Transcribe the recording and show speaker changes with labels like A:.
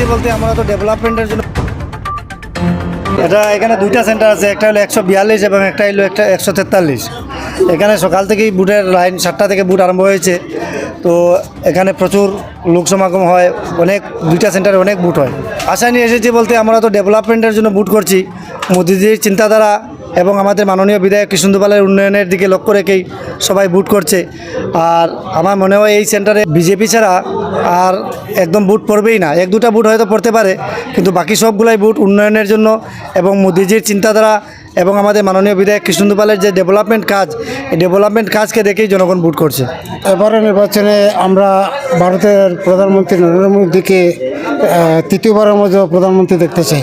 A: এসেছি বলতে আমরা তো ডেভেলপমেন্টের জন্য এটা এখানে দুইটা সেন্টার আছে, একটা হলো একশো বিয়াল্লিশ এবং একটা হলো একটা একশো তেতাল্লিশ। এখানে সকাল থেকেই বুটের লাইন সাতটা থেকে বুট আরম্ভ হয়েছে। তো এখানে প্রচুর লোক সমাগম হয়, অনেক দুইটা সেন্টারে অনেক বুট হয়। আশা নিয়ে এসেছি বলতে আমরা তো ডেভেলপমেন্টের জন্য বুট করছি। মোদিজির চিন্তাধারা এবং আমাদের মাননীয় বিধায়ক কৃষ্ণদুপালের উন্নয়নের দিকে লক্ষ্য রেখেই সবাই বুট করছে। আর আমার মনে হয় এই সেন্টারে বিজেপি ছাড়া আর একদম বুট পড়বেই না। এক দুটা বুট হয়তো পড়তে পারে, কিন্তু বাকি সবগুলাই বুট উন্নয়নের জন্য এবং মোদিজির চিন্তাধারা এবং আমাদের মাননীয় বিধায়ক কৃষ্ণদুপালের যে ডেভেলপমেন্ট কাজ, এই ডেভেলপমেন্ট কাজকে দেখেই জনগণ বুট করছে।
B: এবারে নির্বাচনে আমরা ভারতের প্রধানমন্ত্রী নরেন্দ্র মোদীকে তৃতীয়বারের মতো প্রধানমন্ত্রী দেখতে চাই।